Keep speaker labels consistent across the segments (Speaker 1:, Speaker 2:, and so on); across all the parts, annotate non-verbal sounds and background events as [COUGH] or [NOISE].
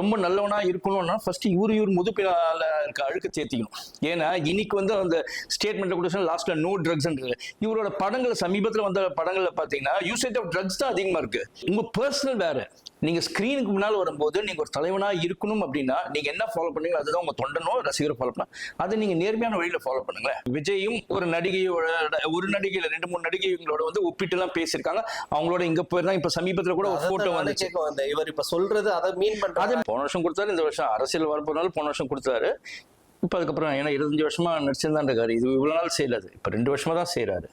Speaker 1: ரொம்ப நல்லவனா இருக்கணும்னா ஃபர்ஸ்ட் இவரு இவர் முதுப்பினால இருக்க அழுக்க சேர்த்திக்கணும். ஏன்னா இன்னைக்கு வந்து அந்த ஸ்டேட்மெண்ட்ல கூட லாஸ்ட்ல நோ ட்ரக்ஸ்ன்றது இவரோட படங்கள் சமீபத்தில் வந்த படங்கள்ல பாத்தீங்கன்னா யூசேஜ் ஆஃப் ட்ரக்ஸ் தான் அதிகமா இருக்கு. உங்க பர்சனல் வேற. நீங்க ஸ்கிரீனுக்கு முன்னால் வரும்போது நீங்க ஒரு தலைவனா இருக்கணும் அப்படின்னா நீங்க என்ன ஃபாலோ பண்ணீங்களோ அதுதான் உங்க தொண்டனோ ரசிகரை ஃபாலோ பண்ணா அதை நீங்க நேர்மையான வழியில ஃபாலோ பண்ணுங்களேன். விஜயும் ஒரு நடிகையோட ஒரு நடிகையில ரெண்டு மூணு நடிகைகளோட வந்து ஒப்பிட்டு எல்லாம் பேசியிருக்காங்க. அவங்களோட இங்க போயிருந்தா இப்ப சமீபத்துல கூட ஒரு போட்டோ
Speaker 2: அதான்
Speaker 1: வந்துச்சு.
Speaker 2: இவர் இப்ப சொல்றது அதை மீன் பண்றது
Speaker 1: போன வருஷம் கொடுத்தாரு இந்த வருஷம் அரசியல் வரப்போனாலும் போன வருஷம் கொடுத்தாரு. இப்போ அதுக்கப்புறம் ஏன்னா இருபத்தஞ்சு வருஷமா நடிச்சிருந்தான் இருக்காரு. இது இவ்வளவு நாள் செய்யல அது. இப்போ ரெண்டு வருஷமா தான் செய்யறாரு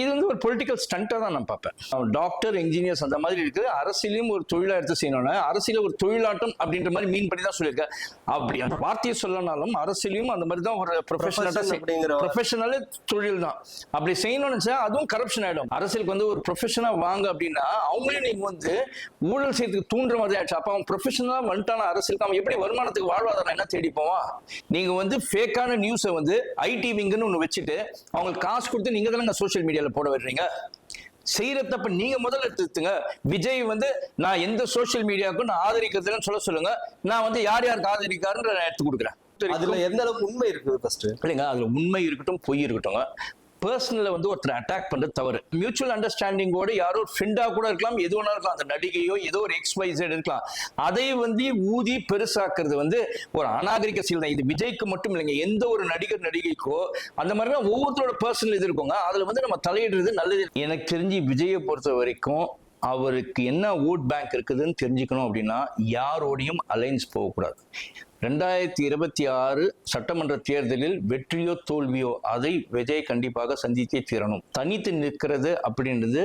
Speaker 1: இது வந்து ஒரு பொலிட்டிக்கல் ஸ்டண்ட்டாக தான் நான் பார்ப்பேன். டாக்டர் இன்ஜினியர்ஸ் அந்த மாதிரி இருக்குது. அரசியலையும் ஒரு தொழிலா எடுத்து செய்யணும்னா அரசியல ஒரு தொழிலாட்டம் அப்படின்ற மாதிரி மீன் பண்ணி தான் சொல்லியிருக்கேன். அப்படி அந்த வார்த்தையை சொல்லனாலும் அரசியலையும் அந்த மாதிரி தான் ஒரு ப்ரொஃபஷனலாக ப்ரொஃபஷனல் தொழில் தான். அப்படி செய்யணும்னு நினைச்சா அதுவும் கரப்ஷன் ஆயிடும். அரசியலுக்கு வந்து ஒரு ப்ரொஃபஷனா வாங்க அப்படின்னா அவங்களே நீங்க வந்து ஊழல் செய்யறதுக்கு தூண்டுற மாதிரி ஆயிடுச்சு. அப்ப அவன் ப்ரொஃபஷனலா வந்துட்டான அரசியலுக்கு? அவன் எப்படி வருமானத்துக்கு வாழ்வாதாரம் என்ன தேடி போவான்? நீங்க வந்து ஃபேக்கான நியூஸை வந்து ஐடி விங்குன்னு ஒன்று வச்சுட்டு அவங்களுக்கு காசு கொடுத்து நீங்க தானே சோஷியல் மீடியால போட வர்றீங்க செய்யற தப்ப நீங்க முதல்ல எடுத்துங்க விஜய் வந்து நான் எந்த சோஷியல் மீடியாவுக்கும் நான் ஆதரிக்கிறதுன்னு சொல்ல சொல்லுங்க. நான் வந்து யார் யாருக்கு ஆதரிக்காருன்ற நான் எடுத்து கொடுக்குறேன்.
Speaker 2: அதுல எந்த அளவுக்கு உண்மை இருக்குது ஃபர்ஸ்ட்
Speaker 1: இல்லைங்க அதுல உண்மை இருக்கட்டும் பொய் இருக்கட்டும் பர்சனலில் வந்து ஒருத்தர் அட்டாக் பண்ணுறது தவறு. மியூச்சுவல் அண்டர்ஸ்டாண்டிங்கோட யாரோ ஃப்ரெண்டாக கூட இருக்கலாம் எது வேணா இருக்கலாம். அந்த நடிகையோ ஏதோ ஒரு எக்ஸ் இருக்கலாம். அதை வந்து ஊதி பெருசாக்குறது வந்து ஒரு அநாகரிக செயல் தான். இது விஜய்க்கு மட்டும் இல்லைங்க. எந்த ஒரு நடிகர் நடிகைக்கோ அந்த மாதிரிலாம் ஒவ்வொருத்தரோட பர்சனல் இது இருக்குங்க. அதில் வந்து நம்ம தலையிடுறது நல்லது. எனக்கு தெரிஞ்சு விஜயை பொறுத்த வரைக்கும் அவருக்கு என்ன ஓட் பேங்க் இருக்குதுன்னு தெரிஞ்சுக்கணும் அப்படின்னா யாரோடையும் அலைன்ஸ் போகக்கூடாது. ரெண்டாயிரத்தி இருபத்தி ஆறு சட்டமன்ற தேர்தலில் வெற்றியோ தோல்வியோ அதை விஜய் கண்டிப்பாக சந்தித்தே தீரணும். தனித்து நிற்கிறது அப்படின்றது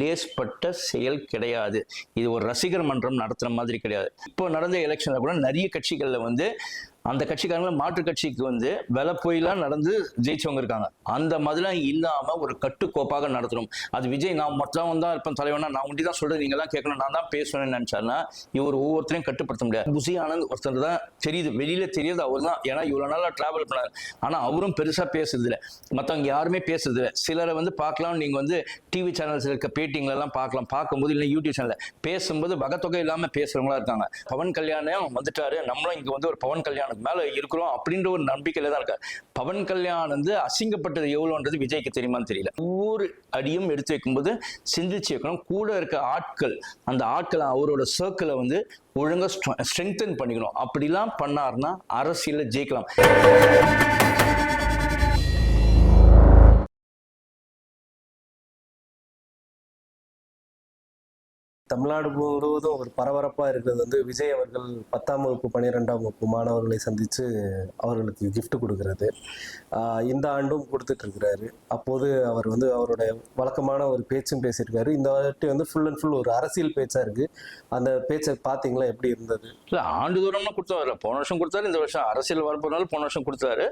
Speaker 1: லேஸ்பட்ட செயல் கிடையாது. இது ஒரு ரசிகர் மன்றம் நடத்துகிற மாதிரி கிடையாது. இப்போ நடந்த எலெக்ஷனில் கூட நிறைய கட்சிகளில் வந்து அந்த கட்சிக்காரங்களும் மாற்று கட்சிக்கு வந்து வில போயெல்லாம் நடந்து ஜெயிச்சவங்க இருக்காங்க. அந்த மாதிரிலாம் இல்லாம ஒரு கட்டுக்கோப்பாக நடத்தணும். அது விஜய் நான் மட்டும் தான் இருப்பேன் தலைவனா நான் ஒண்டி தான் சொல்றது நீங்க தான் கேட்கணும் நான் தான் பேசணும்னு நினைச்சாருன்னா இவர் ஒவ்வொருத்தரையும் கட்டுப்படுத்த முடியாது. புசி ஆனந்த் ஒருத்தர் தான் தெரியுது. வெளியில தெரியுது அவர் தான். ஏன்னா இவ்வளவு நாளா டிராவல் பண்ணாரு. ஆனா அவரும் பெருசா பேசுறது இல்லை மத்தவங்க யாருமே பேசுறது இல்லை சிலரை வந்து பார்க்கலாம் நீங்க வந்து டிவி சேனல்ஸ் இருக்க பேட்டிங்ல எல்லாம் பார்க்கலாம். பார்க்கும்போது இல்லை யூடியூப் சேனல்ல பேசும்போது வகத்தொகை இல்லாம பேசுறவங்களா இருக்காங்க. பவன் கல்யாணம் வந்துட்டாரு. நம்மளும் இங்க வந்து ஒரு பவன் கல்யாணம் கல்யாணுக்கு மேலே இருக்கிறோம் அப்படின்ற ஒரு நம்பிக்கையில தான் இருக்காரு. பவன் கல்யாண் வந்து அசிங்கப்பட்டது எவ்வளோன்றது விஜய்க்கு தெரியுமான்னு தெரியல. ஒவ்வொரு அடியும் எடுத்து வைக்கும்போது சிந்திச்சு வைக்கணும். கூட இருக்க ஆட்கள் அந்த ஆட்களை அவரோட சர்க்கிளை வந்து ஒழுங்காக ஸ்ட்ரெங்தன் பண்ணிக்கணும். அப்படிலாம் பண்ணாருன்னா அரசியலில் ஜெயிக்கலாம்.
Speaker 2: தமிழ்நாடு முழுவதும் ஒரு பரபரப்பா இருக்கிறது வந்து விஜய் அவர்கள் பத்தாம் வகுப்பு பன்னிரெண்டாம் வகுப்பு மாணவர்களை சந்திச்சு அவர்களுக்கு கிஃப்ட் கொடுக்கறது. இந்த ஆண்டும் கொடுத்துட்டு இருக்கிறாரு. அப்போது அவர் வந்து அவருடைய வழக்கமான ஒரு பேச்சும் பேசியிருக்காரு. இந்த வாட்டி வந்து ஃபுல் அண்ட் ஃபுல் ஒரு அரசியல் பேச்சா இருக்கு. அந்த பேச்சை பாத்தீங்களா? எப்படி இருந்தது?
Speaker 1: இல்ல ஆண்டுதோறம்னா கொடுத்தாரு போன வருஷம் கொடுத்தாரு இந்த வருஷம் அரசியல் வரப்போனால போன வருஷம் கொடுத்தாரு.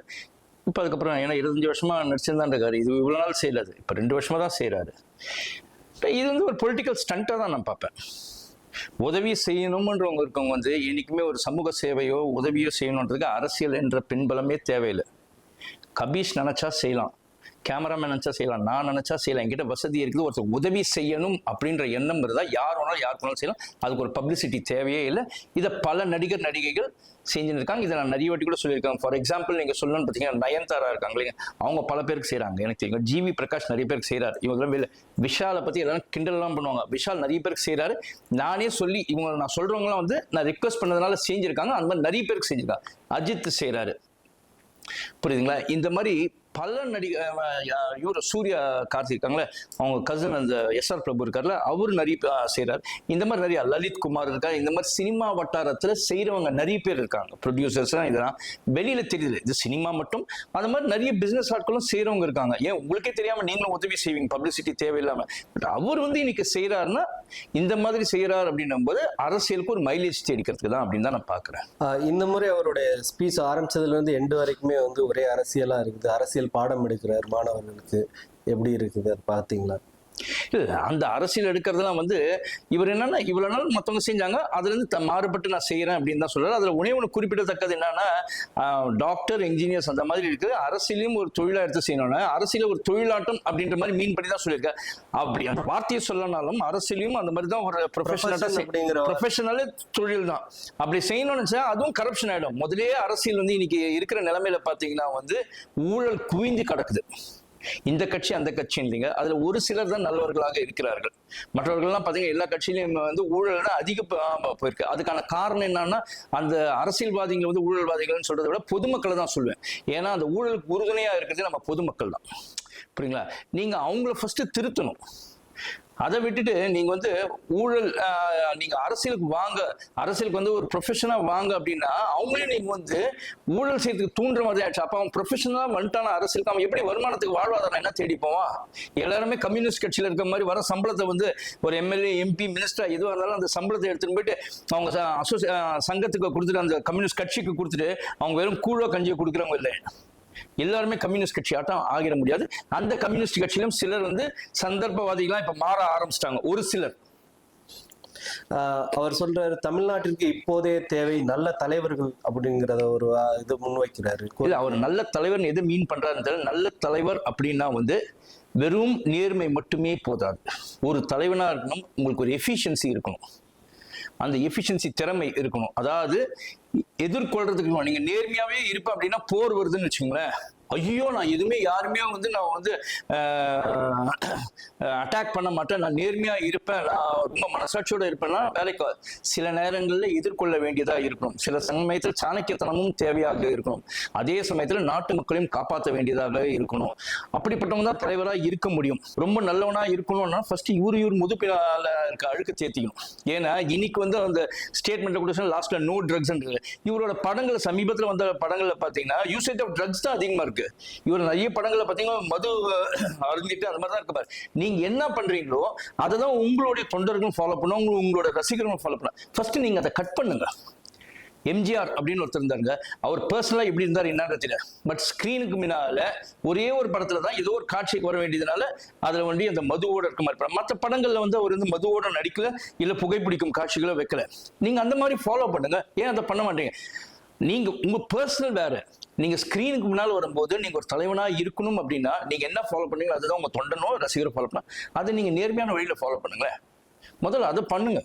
Speaker 1: இப்போ அதுக்கப்புறம் ஏன்னா இருபத்தஞ்சு வருஷமா நடிச்சிருந்தான் இருக்காரு. இது இவ்வளோ நாள் செய்யலாது இப்போ ரெண்டு வருஷமா தான் செய்கிறாரு இது வந்து ஒரு பொலிட்டிக்கல் ஸ்டண்ட்டாக தான் நான் பார்ப்பேன். உதவி செய்யணும்ன்றவங்க இருக்கவங்க வந்து என்றைக்குமே ஒரு சமூக சேவையோ உதவியோ செய்யணுன்றதுக்கு அரசியல் என்ற பின்பலமே தேவையில்லை. கபீஷ் நினச்சா செய்யலாம். கேமராமேன் நினச்சா செய்யலாம் நான் நினச்சா செய்யலாம். என்கிட்ட வசதி இருக்குது ஒருத்தர் உதவி செய்யணும் அப்படின்ற எண்ணம் இருந்தா யார் வேணாலும் யாருக்கு வேணாலும் செய்யலாம். அதுக்கு ஒரு பப்ளிசிட்டி தேவையே இல்லை. இதை பல நடிகர் நடிகைகள் செஞ்சுன்னு இருக்காங்க இதை நான் நிறைய வாட்டி கூட சொல்லியிருக்காங்க ஃபார் எக்ஸாம்பிள் நீங்கள் சொல்லணும்னு பார்த்தீங்கன்னா நயன்தாரா இருக்காங்க இல்லைங்க. அவங்க பல பேருக்கு செய்கிறாங்க எனக்கு தெரியும். ஜிவி பிரகாஷ் நிறைய பேருக்கு செய்கிறார் இவங்கெல்லாம் வெளில விஷாலை பற்றி எல்லாரும் கிண்டல்லாம் பண்ணுவாங்க. விஷால் நிறைய பேருக்கு செய்கிறாரு நானே சொல்லி இவங்க நான் சொல்கிறவங்களாம் வந்து நான் ரிக்வஸ்ட் பண்ணதுனால செஞ்சுருக்காங்க. அந்த மாதிரி நிறைய பேருக்கு செஞ்சுருக்காங்க. அஜித் செய்கிறாரு புரியுதுங்களா? இந்த மாதிரி பல நடிக இவர் சூர்யா கார்த்தி இருக்காங்களே அவங்க கசன் அந்த எஸ்ஆர் பிரபு இருக்கார்ல அவர் நிறைய பேர் செய்கிறார் இந்த மாதிரி நிறைய லலித் குமார் இருக்கார் இந்த மாதிரி சினிமா வட்டாரத்தில் செய்கிறவங்க நிறைய பேர் இருக்காங்க. ப்ரொடியூசர்ஸ் இதெல்லாம் வெளியில் தெரியுது. இது சினிமா மட்டும் அந்த மாதிரி நிறைய பிஸ்னஸ் ஆட்களும் செய்கிறவங்க இருக்காங்க. ஏன் உங்களுக்கே தெரியாமல் நீங்களும் உதவி செய்வீங்க பப்ளிசிட்டி தேவையில்லாமல் பட் அவர் வந்து இன்னைக்கு செய்கிறாருன்னா இந்த மாதிரி செய்கிறார் அப்படின்னும் போது அரசியலுக்கு ஒரு மைலேஜ் தேடிக்கிறதுக்கு தான் அப்படின்னு தான் நான் பார்க்குறேன்.
Speaker 2: இந்த முறை அவருடைய ஸ்பீச் ஆரம்பிச்சதுலேருந்து எண்டு வரைக்குமே வந்து ஒரே அரசியலாக இருக்குது. அரசியல் பாடம் எடுக்கிறார் மாணவர்களுக்கு எப்படி இருக்குது
Speaker 1: பார்த்தீங்களா அந்த அரசியல் எடுக்கிறதுலாம் வந்து இவர் என்னன்னா இவ்வளவு நாள் மத்தவங்க செஞ்சாங்க அதுல இருந்து த- மாறுபட்டு நான் செய்யறேன் அப்படின்னு தான் சொல்றாரு. அதுல உணவு ஒன்று குறிப்பிடத்தக்கது என்னன்னா டாக்டர் இன்ஜினியர்ஸ் அந்த மாதிரி இருக்கு அரசியலையும் ஒரு தொழிலா எடுத்து செய்யணும்னா அரசியல ஒரு தொழிலாட்டம் அப்படின்ற மாதிரி மீன் பண்ணி தான் சொல்லியிருக்கேன் அப்படி அந்த வார்த்தையை சொல்லனாலும் அரசியலையும் அந்த மாதிரி தான் ஒரு
Speaker 2: Profession
Speaker 1: ப்ரொஃபஷனல் தொழில் தான். அப்படி செய்யணும்னு நினைச்சா அதுவும் கரப்ஷன் ஆயிடும். முதலே அரசியல் வந்து இன்னைக்கு இருக்கிற நிலைமையில பாத்தீங்கன்னா வந்து ஊழல் குவிந்து கிடக்குது. இந்த கட்சி அந்த கட்சி இல்லைங்க. அதுல ஒரு சிலர் தான் நல்லவர்களாக இருக்கிறார்கள். மற்றவர்கள்லாம் பாத்தீங்கன்னா எல்லா கட்சியிலையும் வந்து ஊழல் அதிக போயிருக்கு. அதுக்கான காரணம் என்னன்னா அந்த அரசியல்வாதிகள் வந்து ஊழல்வாதிகள்னு சொல்றதை விட பொதுமக்களை தான் சொல்லுவேன் ஏன்னா அந்த ஊழலுக்கு உறுதுணையா இருக்கிறது நம்ம பொதுமக்கள் தான். புரியுங்களா? நீங்க அவங்கள ஃபர்ஸ்ட் திருத்தணும். அதை விட்டுட்டு நீங்க வந்து ஊழல் நீங்க அரசியலுக்கு வாங்க. அரசியலுக்கு வந்து ஒரு ப்ரொஃபஷனா வாங்க அப்படின்னா அவங்களே நீங்க வந்து ஊழல் செய்யறதுக்கு தூண்டுற மாதிரி ஆயிடுச்சு. அப்ப அவன் ப்ரொஃபஷனலா வந்துட்டான அரசியலுக்கு அவன் எப்படி வருமானத்துக்கு வாழ்வாதாரம் என்ன தேடி போவான் எல்லாருமே கம்யூனிஸ்ட் கட்சியில இருக்க மாதிரி வர சம்பளத்தை வந்து ஒரு எம்எல்ஏ எம்பி மினிஸ்டர் எதுவாக இருந்தாலும் அந்த சம்பளத்தை எடுத்துட்டு போயிட்டு அவங்க சங்கத்துக்கு கொடுத்துட்டு அந்த கம்யூனிஸ்ட் கட்சிக்கு கொடுத்துட்டு அவங்க வெறும் கூழோ கஞ்சியை கொடுக்குறவங்க இல்லை. எல்லாருமே கம்யூனிஸ்ட் கட்சி ஆட்டம் ஆகிட முடியாது. அந்த கம்யூனிஸ்ட் கட்சியிலும் சிலர் வந்து சந்தர்ப்பவாதிகளா இப்ப மாற ஆரம்பிச்சிட்டாங்க. ஒரு சிலர்.
Speaker 2: அவர் சொல்றாரு தமிழ்நாட்டிற்கு இப்போதைய தேவை நல்ல தலைவர்கள் அப்படிங்கிறத ஒரு இது முன்வைக்கிறாரு.
Speaker 1: இல்ல அவர் நல்ல தலைவர் எது மீன் பண்றாருன்னு தெரியல. நல்ல தலைவர் அப்படின்னா வந்து வெறும் நேர்மை மட்டுமே போதாது. ஒரு தலைவனா இருக்கணும் உங்களுக்கு ஒரு எஃபிஷியன்சி இருக்கணும். அந்த எஃபிஷியன்சி திறமை இருக்கணும். அதாவது எதிர்கொள்றதுக்கு நீங்கள் நீங்க நேர்மையாவே இருப்பேன் அப்படின்னா போர் வருதுன்னு வச்சுக்கோங்களேன். ஐயோ நான் எதுவுமே யாருமே வந்து நான் வந்து அட்டாக் பண்ண மாட்டேன். நான் நேர்மையாக இருப்பேன். நான் ரொம்ப மனசாட்சியோட இருப்பேன்னா வேலைக்கு சில நேரங்களில் எதிர்கொள்ள வேண்டியதாக இருக்கணும் சில சமயத்தில் சாணக்கியத்தனமும் தேவையாக இருக்கணும். அதே சமயத்தில் நாட்டு மக்களையும் காப்பாற்ற வேண்டியதாக இருக்கணும். அப்படிப்பட்டவங்க தான் தலைவராக இருக்க முடியும். ரொம்ப நல்லவனாக இருக்கணும்னா ஃபர்ஸ்ட் இவர் இவர் முதுப்பினால இருக்க அழுக்க சேர்த்திக்கணும் ஏன்னா இன்னைக்கு வந்து அந்த ஸ்டேட்மெண்ட் கூட லாஸ்ட்ல நோ ட்ரக்ஸ் இவரோட படங்கள் சமீபத்தில் வந்த படங்களில் பார்த்தீங்கன்னா யூசேஜ் ஆஃப் ட்ரக்ஸ் தான் அதிகமாக இருக்கு. இவர் நிறைய படங்களை பாத்தீங்கன்னா மது அருந்திட்டு அது மாதிரி தான் இருக்கு பாரு. நீங்க என்ன பண்றீங்களோ அதை தான் உங்களுடைய தொண்டர்களும் ஃபாலோ பண்ணும் உங்களோட ரசிகர்களும் ஃபாலோ பண்ணும் ஃபர்ஸ்ட் நீங்க அதை கட் பண்ணுங்க. எம்ஜிஆர் அப்படின்னு ஒருத்தர் இருந்தாருங்க. அவர் பர்சனலா எப்படி இருந்தார் என்னன்னு தெரியல. பட் ஸ்கிரீனுக்கு முன்னால ஒரே ஒரு படத்துல தான் ஏதோ ஒரு காட்சிக்கு வர வேண்டியதுனால அதுல வந்து அந்த மதுவோட இருக்க மாதிரி படம். மற்ற படங்கள்ல வந்து அவர் வந்து மதுவோட நடிக்கல இல்ல புகைப்பிடிக்கும் காட்சிகளோ வைக்கல. நீங்க அந்த மாதிரி ஃபாலோ பண்ணுங்க. ஏன் அதை பண்ண மாட்டீங்க? நீங்க உங்க பர்சனல் வேற. நீங்க ஸ்கிரீனுக்கு முன்னால் வரும்போது நீங்க ஒரு தலைவனா இருக்கணும் அப்படின்னா நீங்க என்ன ஃபாலோ பண்ணீங்களோ அதுதான் உங்க தொண்டனோ ரசிகரோ ஃபாலோ பண்ண அதை நீங்க நேர்மையான வழியில ஃபாலோ பண்ணுங்க முதல்ல அதை பண்ணுங்க.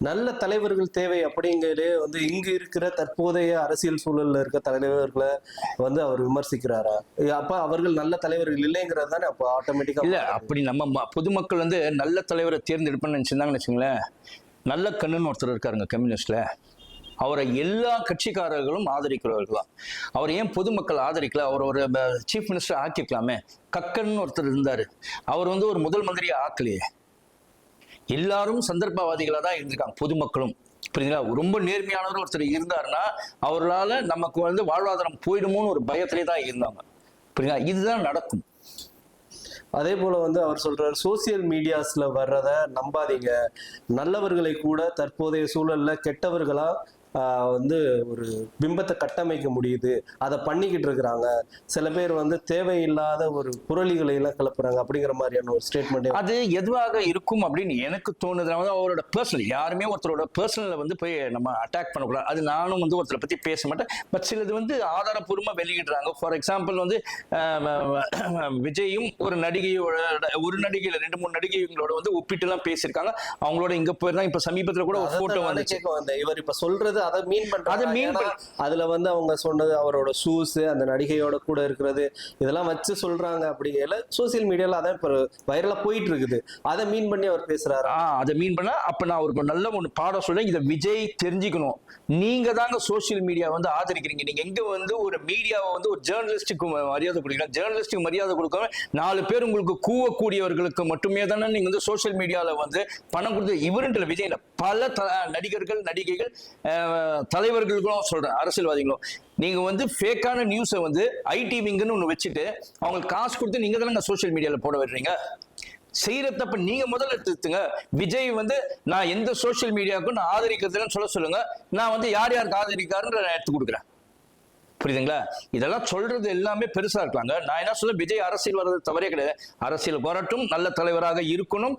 Speaker 2: நல்ல தலைவர்கள் தேவை அப்படிங்கிறதே வந்து இங்கு இருக்கிற தற்போதைய அரசியல் சூழல்ல இருக்க தலைவர்களை வந்து அவர் விமர்சிக்கிறாரா? அப்ப அவர்கள் நல்ல தலைவர்கள் இல்லைங்கிறது தானே அப்போ ஆட்டோமேட்டிக்கா
Speaker 1: இல்ல அப்படி நம்ம பொதுமக்கள் வந்து நல்ல தலைவரை தேர்ந்தெடுப்பேன்னு நினைச்சிருந்தாங்கன்னு வச்சுங்களேன் நல்ல கண்ணுன்னு ஒருத்தர் இருக்காருங்க கம்யூனிஸ்ட்ல அவரை எல்லா கட்சிக்காரர்களும் ஆதரிக்கிறவர்களா அவர் ஏன் பொதுமக்கள் ஆதரிக்கல? அவர் ஒரு சீஃப் மினிஸ்டர் ஆக்கிக்கலாமே கக்கன் ஒருத்தர் இருந்தாரு. அவர் வந்து ஒரு முதல் மந்திரியை ஆக்கலையே. எல்லாரும் சந்தர்ப்பவாதிகளாக தான் இருந்திருக்காங்க பொதுமக்களும். புரியுதுங்களா? ரொம்ப நேர்மையானவர் ஒருத்தர் இருந்தாருன்னா அவர்களால் நமக்கு வந்து வாழ்வாதாரம் போயிடுமோன்னு ஒரு பயத்திலே தான் இருந்தாங்க. புரியுதுங்களா? இதுதான் நடக்கும்.
Speaker 2: அதே போல வந்து அவர் சொல்றாரு சோசியல் மீடியாஸ்ல வர்றத நம்பாதீங்க. நல்லவர்களை கூட தற்போதைய சூழல்ல கெட்டவர்களா வந்து ஒரு பிம்பத்தை கட்டமைக்க முடியுது. அதை பண்ணிக்கிட்டு இருக்கிறாங்க. சில பேர் வந்து தேவையில்லாத ஒரு புரளிகளை எல்லாம் கிளப்புறாங்க. அப்படிங்கிற மாதிரியான ஒரு ஸ்டேட்மெண்ட்
Speaker 1: அது எதுவாக இருக்கும் அப்படின்னு எனக்கு தோணுது வந்து அவரோட பர்சனல் யாருமே ஒருத்தரோட பர்சனலை வந்து போய் நம்ம அட்டாக் பண்ணக்கூடாது. அது நானும் வந்து ஒருத்தரை பத்தி பேச மாட்டேன். பட் சிலது வந்து ஆதாரப்பூர்வமா வெளியிடுறாங்க. ஃபார் எக்ஸாம்பிள் வந்து விஜயும் ஒரு நடிகையோட ஒரு நடிகையில ரெண்டு மூணு நடிகைகளோட வந்து ஒப்பிட்டு எல்லாம் பேசியிருக்காங்க. அவங்களோட இங்க போயிருந்தாங்க இப்ப சமீபத்துல கூட ஒரு போட்டோ வந்துச்சு.
Speaker 2: கேட்க வந்தேன். இவர் இப்ப சொல்றது அதை மீன் பண்றாங்க.
Speaker 1: அதை
Speaker 2: ஏன்னா, அதுல வந்து அவங்க சொன்னது அவரோட ஷூஸ் அந்த நடிகையோட கூட இருக்கிறது இதெல்லாம் வச்சு சொல்றாங்க அப்படிங்கல சோசியல் மீடியால அதான் இப்ப வைரலா போயிட்டு இருக்குது அதை மீன் பண்ணி அவர் பேசுறாரு.
Speaker 1: ஆ அதை மீன் பண்ணா அப்ப நான் ஒரு நல்ல ஒன்று பாடம் சொல்றேன். இதை விஜய் தெரிஞ்சுக்கணும். நீங்க தாங்க சோஷியல் மீடியா வந்து ஆதரிக்கிறீங்க. நீங்க எங்க வந்து ஒரு மீடியாவை வந்து ஒரு ஜேர்னலிஸ்டுக்கு மரியாதை கொடுக்கலாம் ஜேர்னலிஸ்டுக்கு மரியாதை கொடுக்காம நாலு பேர் உங்களுக்கு கூவக்கூடியவர்களுக்கு மட்டுமே தானே நீங்க வந்து சோஷியல் மீடியால வந்து பணம் கொடுத்து இவருன்ற விஜய் பல நடிகர்கள் நடிகைகள் தலைவர்களுக்கும் சொல்றேன் அரசியல்வாதிகளும். நீங்க வந்து ஃபேக்கான நியூஸை வந்து ஐடி விங்குன்னு ஒன்று வச்சுட்டு அவங்களுக்கு காசு கொடுத்து நீங்க தானே சோஷியல் மீடியால போட வர்றீங்க? செய்யறதப்ப நீங்க முதல்ல எடுத்துங்க விஜய் வந்து நான் எந்த சோஷியல் மீடியாவுக்கும் நான் ஆதரிக்கிறதுன்னு சொல்ல சொல்லுங்க. நான் வந்து யார் யாருக்கு ஆதரிக்காருன்ற நான் எடுத்து கொடுக்குறேன். புரியுதுங்களா? இதெல்லாம் சொல்றது எல்லாமே பெருசா இருக்கலாங்க. நான் என்ன சொல்ல விஜய் அரசியல் வர்றது தவறே கிடையாது. அரசியல் வரட்டும் நல்ல தலைவராக இருக்கணும்.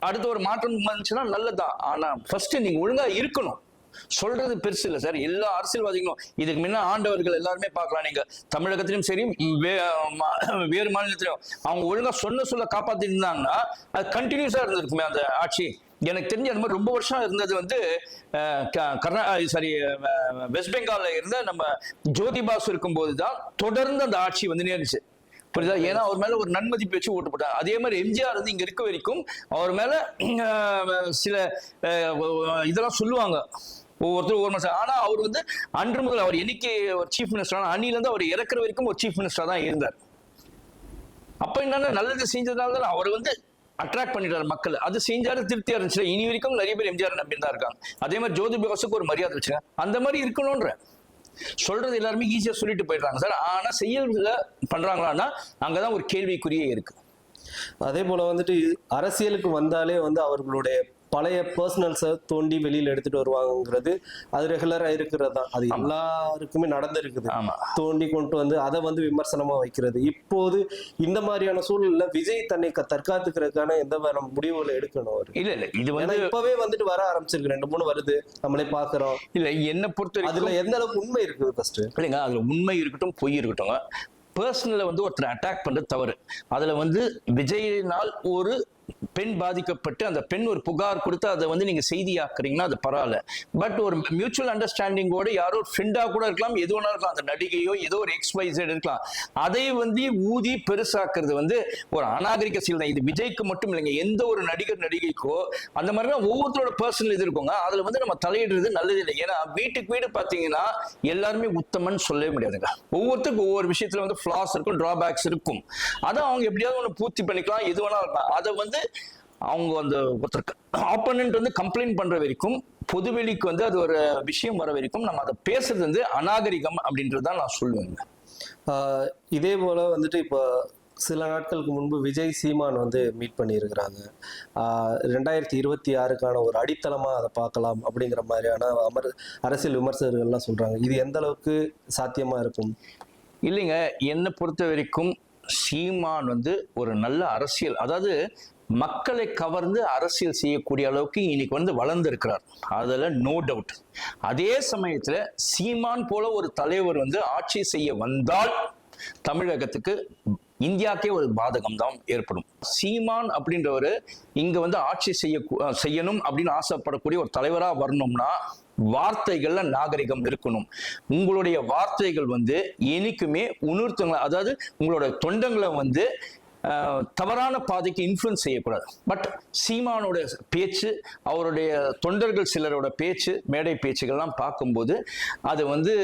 Speaker 1: அடுத்த ஒரு மாற்றம் வந்துச்சுன்னா நல்லதுதான். ஆனா ஃபர்ஸ்ட் நீங்க ஒழுங்கா இருக்கணும். சொல்றது பெருசு இல்லை சார். எல்லா அரசியல்வாதிகளும் இதுக்கு முன்ன ஆண்டவர்கள் எல்லாருமே பார்க்கலாம். நீங்க தமிழகத்திலும் சரி வே- மா- வேறு மாநிலத்திலும் அவங்க ஒழுங்கா சொன்ன சொல்ல காப்பாத்திருந்தாங்கன்னா அது கண்டினியூஸா இருந்திருக்குமே அந்த ஆட்சி. எனக்கு தெரிஞ்ச அந்த மாதிரி ரொம்ப வருஷம் இருந்தது வந்து க- கர்நா சாரி வெஸ்ட் பெங்கால்ல இருந்த நம்ம ஜோதிபாசு இருக்கும் இருக்கும்போது தான் தொடர்ந்து அந்த ஆட்சி வந்து நேர்ந்துச்சு. புரியுதா? ஏன்னா அவர் மேல ஒரு நன்மதிப்பு வச்சு ஓட்டு போட்டார். அதே மாதிரி எம்ஜிஆர் வந்து இங்க இருக்க வரைக்கும் அவர் மேல சில அஹ், இதெல்லாம் சொல்லுவாங்க. ஒவ்வொருத்தரும் ஒவ்வொரு மாசம் ஆனா அவர் வந்து அன்று முதல் அவர் என்னைக்கு ஒரு சீஃப் மினிஸ்டர் அணில இருந்து அவர் இறக்குற வரைக்கும் ஒரு சீஃப் மினிஸ்டர் தான் இருந்தார். அப்ப என்னன்னா நல்லது செஞ்சதுனால தான் அவர் வந்து அட்ராக்ட் பண்ணிட்டாரு மக்கள். அது செஞ்சாரு திருப்தியா இருந்துச்சு இனி வரைக்கும் நிறைய பேர் எம்ஜிஆர் நம்பி தான் இருக்காங்க. அதே மாதிரி ஜோதி பாசுக்கு ஒரு மரியாதை வச்சுங்க அந்த மாதிரி இருக்கணும்ன்ற. சொல்றது எல்லாருமே ஈஸியா சொல்லிட்டு போயிடுறாங்க சார். ஆனா செய்யறதுல பண்றாங்களான்னா அங்கதான் ஒரு கேள்விக்குறியே இருக்கு.
Speaker 2: அதே போல வந்துட்டு அரசியலுக்கு வந்தாலே வந்து அவர்களுடைய பழைய பர்சனல்ஸை தோண்டி வெளியில எடுத்துட்டு வருவாங்கங்கிறது அது ரெகுலரா இருக்கிறது தான். அது எல்லாருக்குமே நடந்திருக்குது. தோண்டி கொண்டு வந்து அதை வந்து விமர்சனமா வைக்கிறது. இப்போது இந்த மாதிரியான சூழல்ல விஜய் தன்னை க- தற்காத்துக்கிறதுக்கான எந்த வர முடிவுகளை எடுக்கணும் அவரு?
Speaker 1: இல்ல இல்ல. இது வந்து
Speaker 2: இப்பவே வந்துட்டு வர ஆரம்பிச்சிருக்கு. ரெண்டு மூணு வருது. நம்மளே பாக்குறோம்
Speaker 1: இல்ல என்ன பொறுத்த
Speaker 2: அதுல எந்த அளவுக்கு உண்மை இருக்குது ஃபர்ஸ்ட்
Speaker 1: இல்லைங்க அதுல உண்மை இருக்கட்டும் பொய் இருக்கட்டும் பர்சனல வந்து ஒருத்தர் அட்டாக் பண்றது தவறு. அதுல வந்து விஜயினால் ஒரு பெண் பாதிக்கப்பட்டு அந்த பெண் ஒரு புகார் கொடுத்து அதை வந்து நீங்க செய்தியாக்குறீங்கன்னா அது பரவாயில்ல. பட் ஒரு மியூச்சுவல் அண்டர்ஸ்டாண்டிங்கோட யாரோ ஒரு ஃப்ரெண்டா கூட இருக்கலாம் எது வேணா இருக்கலாம் அந்த நடிகையோ ஏதோ ஒரு எக்ஸ்வைசட் இருக்கலாம் அதை வந்து ஊதி பெருசாக்குறது வந்து ஒரு அநாகரிக செயல் தான். இது விஜய்க்கு மட்டும் இல்லைங்க. எந்த ஒரு நடிகர் நடிகைக்கோ அந்த மாதிரிலாம் ஒவ்வொருத்தரோட பர்சனல் இது இருக்குங்க. அதுல வந்து நம்ம தலையிடுறது நல்லது இல்லை. ஏன்னா வீட்டுக்கு வீடு பாத்தீங்கன்னா எல்லாருமே உத்தமன்னு சொல்லவே முடியாதுங்க. ஒவ்வொருத்தருக்கும் ஒவ்வொரு விஷயத்துல வந்து ஃபிளாஸ் இருக்கும் டிராபேக்ஸ் இருக்கும். அதை அவங்க எப்படியாவது ஒன்று பூர்த்தி பண்ணிக்கலாம் எது வேணா இருக்கலாம். அதை வந்து அவங்க அந்த ஒருத்தர் ஆப்போனன்ட் வந்து கம்ப்ளைண்ட் பண்ற வரைக்கும் பொதுவெளிக்கு வந்து அது ஒரு விஷயம் வர வரைக்கும் நம்ம அதை பேசுறது வந்து அநாகரிகம் அப்படின்றது தான் நான் சொல்லுவேங்க.
Speaker 2: இதே போல வந்துட்டு இப்போ சில நாட்களுக்கு முன்பு விஜய் சீமான் வந்து மீட் பண்ணியிருக்கிறாங்க. ரெண்டாயிரத்தி இருபத்தி ஆறுக்கான ஒரு அடித்தளமா அதை பார்க்கலாம் அப்படிங்கிற மாதிரியான அமர் அரசியல் விமர்சகர்கள்லாம் சொல்றாங்க. இது எந்த அளவுக்கு சாத்தியமா இருக்கும்?
Speaker 1: இல்லைங்க என்னை பொறுத்த வரைக்கும் சீமான் வந்து ஒரு நல்ல அரசியல் அதாவது மக்களை கவர்ந்து அரசியல் செய்யக்கூடிய அளவுக்கு இன்னைக்கு வந்து வளர்ந்திருக்கிறார். அதில் நோ டவுட் அதே சமயத்தில் சீமான் போல ஒரு தலைவர் வந்து ஆட்சி செய்ய வந்தால் தமிழகத்துக்கு இந்தியாக்கே ஒரு பாதகம் தான் ஏற்படும். சீமான் அப்படின்றவர் இங்க வந்து ஆட்சி செய்ய செய்யணும் அப்படின்னு ஆசைப்படக்கூடிய ஒரு தலைவரா வரணும்னா வார்த்தைகள்ல நாகரிகம் இருக்கணும். உங்களுடைய வார்த்தைகள் வந்து என்னைக்குமே உணர்த்துங்களை அதாவது உங்களோட தொண்டங்களை வந்து தவறான பாதைக்கு இன்ஃப்ளூயன்ஸ் செய்யக்கூடாது. பட் சீமானோட பேச்சு அவருடைய தொண்டர்கள் சிலரோட பேச்சு மேடை பேச்சுகள்லாம் பார்க்கும்போது அது வந்து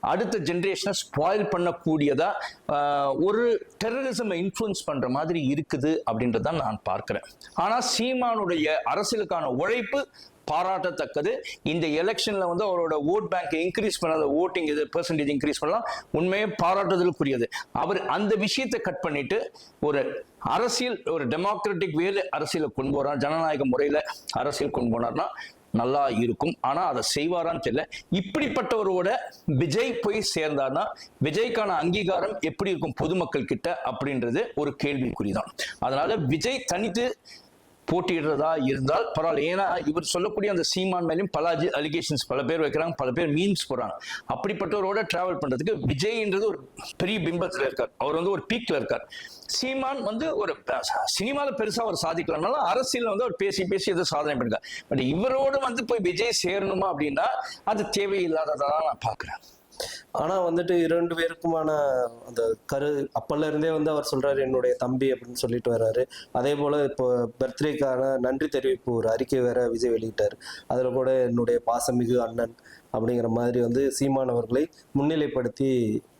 Speaker 1: அடுத்த ஜென்ரேஷனை ஸ்பாயில் பண்ணக்கூடியதாக ஒரு டெரரிசமை இன்ஃப்ளூயன்ஸ் பண்ணுற மாதிரி இருக்குது அப்படின்றத நான் பார்க்குறேன். ஆனால் சீமானுடைய அரசியலுக்கான உழைப்பு பாராட்டத்தக்கது. இந்த எலெக்ஷன்ல வந்து அவரோட ஓட் பேங்க் இன்க்ரீஸ் பண்ண ஓட்டிங் இது பெர்சன்டேஜ் இன்க்ரீஸ் பண்ணலாம். உண்மையே பாராட்டுதலுக்குரியது. அவர் அந்த விஷயத்தை கட் பண்ணிட்டு ஒரு அரசியல் ஒரு டெமோக்ராட்டிக் வேல அரசியலை கொண்டு போறார். ஜனநாயக முறையில அரசியல் கொண்டு போனார்னா நல்லா இருக்கும். ஆனா அதை செய்வாரான்னு தெரியல. இப்படிப்பட்டவரோட விஜய் போய் சேர்ந்தார்னா விஜய்க்கான அங்கீகாரம் எப்படி இருக்கும் பொதுமக்கள் கிட்ட அப்படின்றது ஒரு கேள்விக்குறிதான். அதனால விஜய் தனித்து போட்டியிடுறதா இருந்தால் பரவாயில்ல. ஏன்னா இவர் சொல்லக்கூடிய அந்த சீமான் மேலேயும் பல அலிகேஷன்ஸ் பல பேர் வைக்கிறாங்க பல பேர் மீன்ஸ் போறாங்க அப்படிப்பட்டவரோட டிராவல் பண்றதுக்கு விஜய்ன்றது ஒரு பெரிய பிம்பத்தில் இருக்கார். அவர் வந்து ஒரு பீக்ல இருக்கார். சீமான் வந்து ஒரு சினிமால பெருசா அவர் சாதிக்கலனாலும் அரசியல் வந்து அவர் பேசி பேசி எதை சாதனை பண்ணிருக்கார். பட் இவரோடு வந்து போய் விஜய் சேரணுமா அப்படின்னா அது தேவையில்லாததான் நான் பாக்குறேன்
Speaker 2: ஆனா வந்துட்டு இரண்டு பேருக்குமான அந்த கரு அப்பல்ல இருந்தே வந்து அவர் சொல்றாரு என்னுடைய தம்பி அப்படின்னு சொல்லிட்டு வர்றாரு. அதே போல இப்போ பர்த்டேக்கான நன்றி தெரிவிப்பு ஒரு அறிக்கை வேற விஜய் வெளியிட்டார். அதுல கூட என்னுடைய பாசமிகு அண்ணன் அப்படிங்கிற மாதிரி வந்து சீமானவர்களை முன்னிலைப்படுத்தி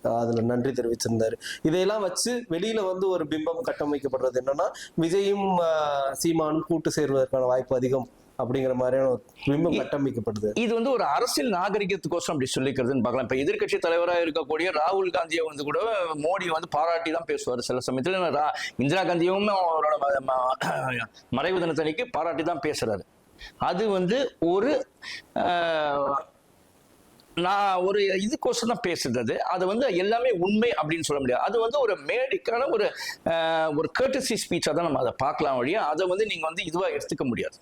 Speaker 2: அதில் அதுல நன்றி தெரிவிச்சிருந்தாரு. இதையெல்லாம் வச்சு வெளியில வந்து ஒரு பிம்பம் கட்டமைக்கப்படுறது என்னன்னா விஜயும் சீமானும் கூட்டு சேர்வதற்கான வாய்ப்பு அதிகம். அப்படிங்கிற மாதிரியான ஒரு பிம்பம் கட்டமைக்கப்படுது.
Speaker 1: இது வந்து ஒரு அரசியல் நாகரிகத்துக்கோசம் அப்படி சொல்லிக்கிறதுன்னு பார்க்கலாம். இப்ப எதிர்க்கட்சி தலைவராக இருக்கக்கூடிய ராகுல் காந்தியை வந்து கூட மோடி வந்து பாராட்டி தான் பேசுவார் சில சமயத்துல. இந்திரா காந்தியும் அவரோட [CLEARS THROAT] மறைவு தினத்தன்னைக்கு பாராட்டி தான் பேசுறாரு. அது வந்து ஒரு நான் ஒரு இதுக்கோசம் தான் பேசுறது. அது வந்து எல்லாமே உண்மை அப்படின்னு சொல்ல முடியாது. அது வந்து ஒரு மேடிக்கான ஒரு ஒரு கேட்டசி ஸ்பீச்சாக தான் நம்ம அதை பார்க்கலாம் வழியா. அதை வந்து நீங்க வந்து இதுவா எடுத்துக்க முடியாது.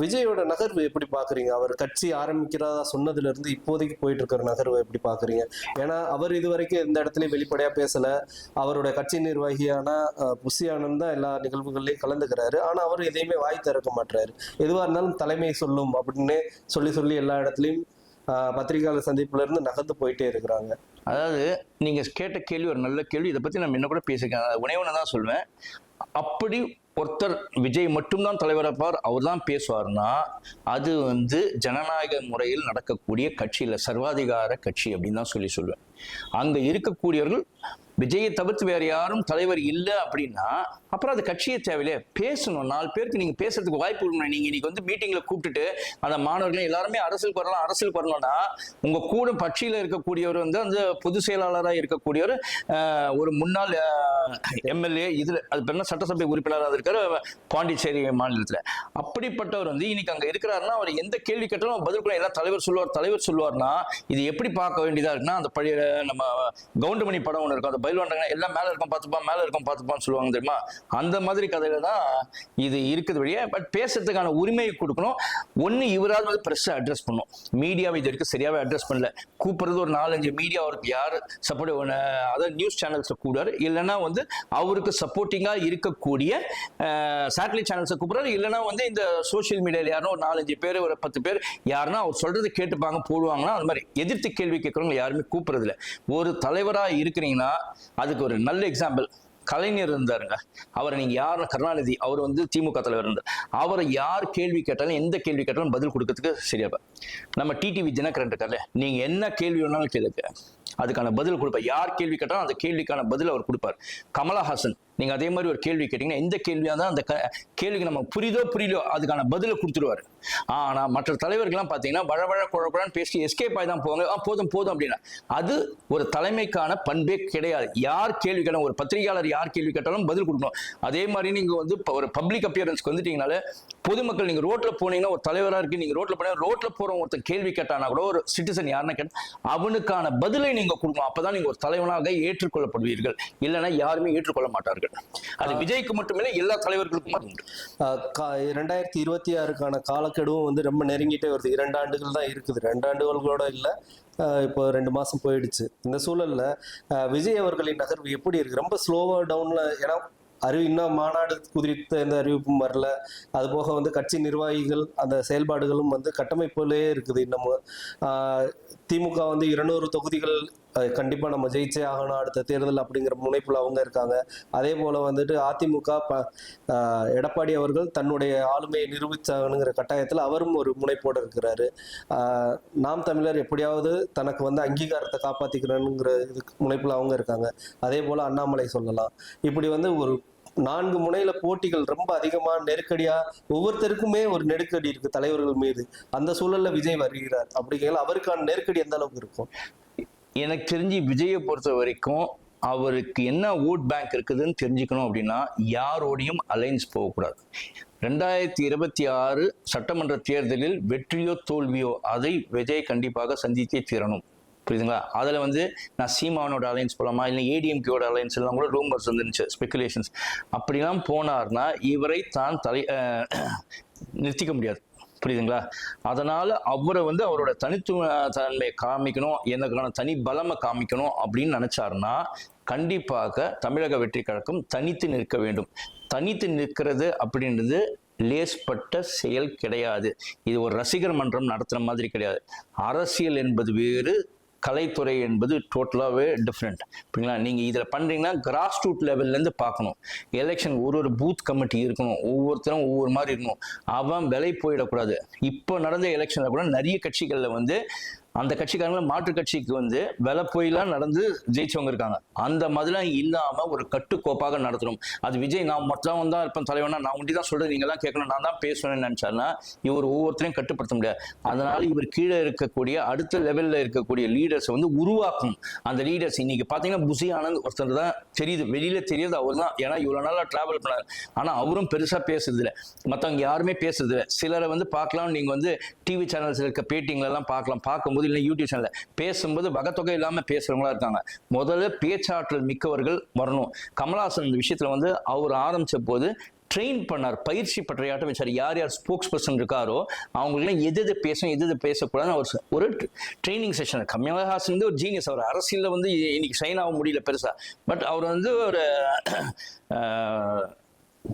Speaker 2: விஜயோட நகர்வு எப்படி பாக்குறீங்க? அவர் கட்சி ஆரம்பிக்கிறதா சொன்னதுல இருந்து இப்போதைக்கு போயிட்டு இருக்கிற நகர்வு எப்படி பாக்குறீங்க? ஏன்னா அவர் இது வரைக்கும் எந்த இடத்துலயும் வெளிப்படையா பேசல. அவரோட கட்சி நிர்வாகியான ஆஹ், ஆனந்த் தான் எல்லா நிகழ்வுகள்லயும் கலந்துக்கிறாரு. ஆனா அவர் எதையுமே வாய் திறக்க மாட்டாரு எதுவா இருந்தாலும் தலைமை சொல்லும் அப்படின்னு சொல்லி சொல்லி எல்லா இடத்துலயும் பத்திரிகையாளர் சந்திப்புல இருந்து நகர்ந்து போயிட்டே இருக்கிறாங்க.
Speaker 1: அதாவது நீங்க கேட்ட கேள்வி ஒரு நல்ல கேள்வி. இதை பத்தி நம்ம என்ன கூட பேசிக்கலாம். உணவுன்னு தான் சொல்வேன். அப்படி ஒருத்தர் விஜய் மட்டும்தான் தலைவரப்பார் அவர் தான் பேசுவார்னா அது வந்து ஜனநாயக முறையில் நடக்கக்கூடிய கட்சியில் சர்வாதிகார கட்சி அப்படின்னு தான் சொல்லி சொல்லுவேன். அங்கே இருக்கக்கூடியவர்கள் விஜயை தவிர்த்து வேற யாரும் தலைவர் இல்லை அப்படின்னா அப்புறம் அது கட்சியே தேவையில்லையே பேசணும். நாலு பேருக்கு நீங்க பேசுறதுக்கு வாய்ப்பு கொடுக்கணும் நீங்க இன்னைக்கு வந்து மீட்டிங்ல கூப்பிட்டுட்டு அந்த மாணவர்கள் எல்லாருமே அரசியலுக்கு வரலாம் அரசியலுக்கு வரணும்னா உங்க கூட கட்சியில இருக்கக்கூடியவர் வந்து அந்த பொதுச் செயலாளராக இருக்கக்கூடியவர் ஒரு முன்னாள் எம்எல்ஏ இதுல அது பெண்ண என்ன? சட்டசபை உறுப்பினராக இருக்காரு பாண்டிச்சேரி மாநிலத்துல. அப்படிப்பட்டவர் வந்து இன்னைக்கு அங்க இருக்கிறாருன்னா அவர் எந்த கேள்வி கேட்டாலும் பதில் கூட எல்லாம் தலைவர் சொல்லுவார் தலைவர் சொல்லுவார்னா இது எப்படி பார்க்க வேண்டியதா இருக்குன்னா அந்த பழைய நம்ம கவுண்டமணி படம் ஒன்று இருக்கும். அந்த பயில்வாண்டாங்க எல்லாம் மேல இருக்கும் பார்த்துப்பான் மேல இருக்கும் பார்த்துப்பான்னு சொல்லுவாங்க தெரியுமா? அந்த மாதிரி கதையில தான் இது இருக்குது வழியே பட் பேசுறதுக்கான உரிமையை கொடுக்கணும். ஒன்று இவராது வந்து ப்ரெஸ்ஸை அட்ரஸ் பண்ணும். மீடியாவை இது வரைக்கும் சரியாவே அட்ரஸ் பண்ணல. கூப்பிடுறது ஒரு நாலஞ்சு மீடியா அவருக்கு யார் சப்போர்ட் அதாவது நியூஸ் சேனல்ஸை கூடாரு இல்லைன்னா வந்து அவருக்கு சப்போர்ட்டிங்காக இருக்கக்கூடிய சேட்டலைட் சேனல்ஸை கூப்பிடுறாரு. இல்லைன்னா வந்து இந்த சோஷியல் மீடியாவில் யாரும் ஒரு நாலஞ்சு பேர் ஒரு பத்து பேர் யாருன்னா அவர் சொல்றது கேட்டுப்பாங்க போடுவாங்கன்னா அது மாதிரி. எதிர்த்து கேள்வி கேட்கறவங்க யாருமே கூப்பிட்றதில்ல. ஒரு தலைவராக இருக்கிறீங்கன்னா அதுக்கு ஒரு நல்ல எக்ஸாம்பிள் கலைஞர் இருந்தாருங்க. அவரை நீங்க யார் கருணாநிதி அவர் வந்து திமுக தலைவர் இருந்தார். அவரை யார் கேள்வி கேட்டாலும் எந்த கேள்வி கேட்டாலும் பதில் கொடுக்கறதுக்கு சரியாப்பா. நம்ம டிடிவி தினகரன் இருக்கார்ல நீங்க என்ன கேள்வி வேணாலும் கேளுங்க. அதுக்கான பதில் கொடுப்பார் யார் கேள்வி கேட்டாலும் அந்த கேள்விக்கான பதில் அவர் கொடுப்பார். கமலஹாசன் நீங்கள் அதே மாதிரி ஒரு கேள்வி கேட்டீங்கன்னா எந்த கேள்வியாக தான் அந்த க- கேள்விக்கு நம்ம புரியுதோ புரியலையோ அதுக்கான பதிலை கொடுத்துருவாரு. ஆனால் மற்ற தலைவர்கள்லாம் பாத்தீங்கன்னா வழவழ குழப்பழன்னு பேசி எஸ்கேப் ஆகி தான் போவாங்க ஆ, போதும் போதும் அப்படின்னா அது ஒரு தலைமைக்கான பண்பே கிடையாது. யார் கேள்வி கேட்டாலும் ஒரு பத்திரிகையாளர் யார் கேள்வி கேட்டாலும் பதில் கொடுக்கணும். அதே மாதிரி நீங்கள் வந்து ஒரு பப்ளிக் அப்பியரன்ஸ்க்கு வந்துட்டீங்கனால பொதுமக்கள் நீங்கள் ரோட்டில் போனீங்கன்னா ஒரு தலைவராக இருக்கு நீங்கள் ரோட்டில் போனீங்கன்னா ரோட்டில் போறவங்க ஒருத்தர் கேள்வி கேட்டானா கூட ஒரு சிட்டிசன் யாருன்னு கேட்டால் அவனுக்கான பதிலை நீங்கள் கொடுக்கணும். அப்பதான் நீங்கள் ஒரு தலைவனாக ஏற்றுக்கொள்ளப்படுவீர்கள். இல்லைன்னா யாருமே ஏற்றுக்கொள்ள மாட்டார்கள். அது விஜய்க்கு மட்டுமில்லை எல்லா தலைவர்களுக்கும்
Speaker 2: ரெண்டாயிரத்தி இருபத்தி ஆறுக்கான காலக்கெடுவும் வந்து ரொம்ப நெருங்கிட்டே வருது. இரண்டு ஆண்டுகள் தான் இருக்குது. ரெண்டு ஆண்டுகள் கூட இல்லை. இப்போ ரெண்டு மாசம் போயிடுச்சு. இந்த சூழல்ல விஜய் அவர்களின் நகர்வு எப்படி இருக்கு? ரொம்ப ஸ்லோவா டவுன்ல ஏன்னா அறிவு இன்னும் மாநாடு குறித்த எந்த அறிவிப்பும் வரல. அது போக வந்து கட்சி நிர்வாகிகள் அந்த செயல்பாடுகளும் வந்து கட்டமைப்புலே இருக்குது இன்னமும். திமுக வந்து இருநூறு தொகுதிகள் கண்டிப்பாக கண்டிப்பா நம்ம ஜெயிச்சே ஆகணும் அடுத்த தேர்தல் அப்படிங்கிற முனைப்புல அவங்க இருக்காங்க. அதே போல வந்துட்டு அதிமுக ப- எடப்பாடி அவர்கள் தன்னுடைய ஆளுமையை நிரூபித்தாகணுங்கிற கட்டாயத்தில் அவரும் ஒரு முனைப்போடு இருக்கிறாரு. நாம் தமிழர் எப்படியாவது தனக்கு வந்து அங்கீகாரத்தை காப்பாத்திக்கிறனுங்கிற இதுக்கு முனைப்புல அவங்க இருக்காங்க. அதே போல அண்ணாமலை சொல்லலாம். இப்படி வந்து ஒரு நான்கு முனையில போட்டிகள் ரொம்ப அதிகமா நெருக்கடியா ஒவ்வொருத்தருக்குமே ஒரு நெருக்கடி இருக்கு தலைவர்கள் மீது. அந்த சூழல்ல விஜய் வருகிறார் அப்படிங்கையில அவருக்கான நெருக்கடி எந்த அளவுக்கு இருக்கும்?
Speaker 1: எனக்கு தெரிஞ்சு விஜயை பொறுத்த வரைக்கும் அவருக்கு என்ன ஓட் பேங்க் இருக்குதுன்னு தெரிஞ்சுக்கணும் அப்படின்னா யாரோடையும் அலைன்ஸ் போகக்கூடாது. ரெண்டாயிரத்தி இருபத்தி ஆறு சட்டமன்ற தேர்தலில் வெற்றியோ தோல்வியோ அதை விஜய் கண்டிப்பாக சந்தித்தே தீரணும். புரியுதுங்களா? அதில் வந்து நான் சீமானோட அலைன்ஸ் போகலாமா இல்லை ஏடிஎம்கேயோட அலையன்ஸ் எல்லாம் கூட ரூமர்ஸ் வந்துருந்துச்சு ஸ்பெகுலேஷன்ஸ் அப்படிலாம் போனார்னா இவரை தான் தலை நிறுத்திக்க முடியாது. புரியுதுங்களா? அதனால அவரை வந்து அவரோட தனித்துவ தன்மையை காமிக்கணும் எனக்கான தனி பலமை காமிக்கணும் அப்படின்னு நினைச்சாருன்னா கண்டிப்பாக தமிழக வெற்றி கழகம் தனித்து நிற்க வேண்டும். தனித்து நிற்கிறது அப்படின்றது லேஸ்பட்ட செயல் கிடையாது. இது ஒரு ரசிகர் மன்றம் நடத்துகிற மாதிரி கிடையாது. அரசியல் என்பது வேறு கலைத்துறை என்பது டோட்டலாகவே டிஃப்ரெண்ட் ஓகேங்களா நீங்கள் இதில் பண்ணுறீங்கன்னா கிராஸ் ரூட் லெவல்லேருந்து பார்க்கணும். எலெக்ஷன் ஒரு ஒரு பூத் கமிட்டி இருக்கணும். ஒவ்வொருத்தரும் ஒவ்வொரு மாதிரி இருக்கணும். அவன் விலை போயிடக்கூடாது. இப்போ நடந்த எலெக்ஷனில் கூட நிறைய கட்சிகளில் வந்து அந்த கட்சிக்காரங்களும் மாற்று கட்சிக்கு வந்து வில போயெல்லாம் நடந்து ஜெயிச்சவங்க இருக்காங்க. அந்த மாதிரிலாம் இல்லாம ஒரு கட்டுக்கோப்பாக நடத்தணும். அது விஜய் நான் மட்டும் தான் இருப்பேன் தலைவனா? நான் ஒண்டி தான் சொல்றது நீங்க எல்லாம் கேட்கணும். நான் தான் பேசணும்னு நினைச்சாருன்னா இவர் ஒவ்வொருத்தரையும் கட்டுப்படுத்த முடியாது. அதனால இவர் கீழே இருக்கக்கூடிய அடுத்த லெவல்ல இருக்கக்கூடிய லீடர்ஸ் வந்து உருவாக்கும் அந்த லீடர்ஸ் இன்னைக்கு பாத்தீங்கன்னா புசி ஆனந்த் ஒருத்தர் தான் தெரியுது. வெளியில தெரியாது. அவர் தான். ஏன்னா இவ்வளவு நாளா டிராவல் பண்ணாரு. ஆனா அவரும் பெருசா பேசுறது இல்லை. மத்தவங்க யாருமே பேசுறது இல்லை. சிலரை வந்து பார்க்கலாம் நீங்க வந்து டிவி சேனல்ஸ் இருக்க பேட்டிங்ல எல்லாம் பார்க்கலாம். பார்க்கும்போது பேசும்போது இல்லை யூடியூப் சேனலில் பேசும்போது வகத்தொகை இல்லாமல் பேசுறவங்களா இருக்காங்க. முதல்ல பேச்சாற்றல் மிக்கவர்கள் வரணும். கமலஹாசன் இந்த வந்து அவர் ஆரம்பித்த போது ட்ரெயின் பண்ணார். பயிற்சி பற்றியாட்டம் வச்சார். யார் யார் ஸ்போக்ஸ் பர்சன் இருக்காரோ அவங்களுக்குலாம் எது எது பேசணும் எது எது பேசக்கூடாதுன்னு அவர் ஒரு ட்ரைனிங் செஷன் கமலஹாசன் வந்து ஒரு ஜீனியஸ் அவர் அரசியலில் வந்து இன்னைக்கு சைன் ஆக முடியல பெருசாக பட் அவர் வந்து ஒரு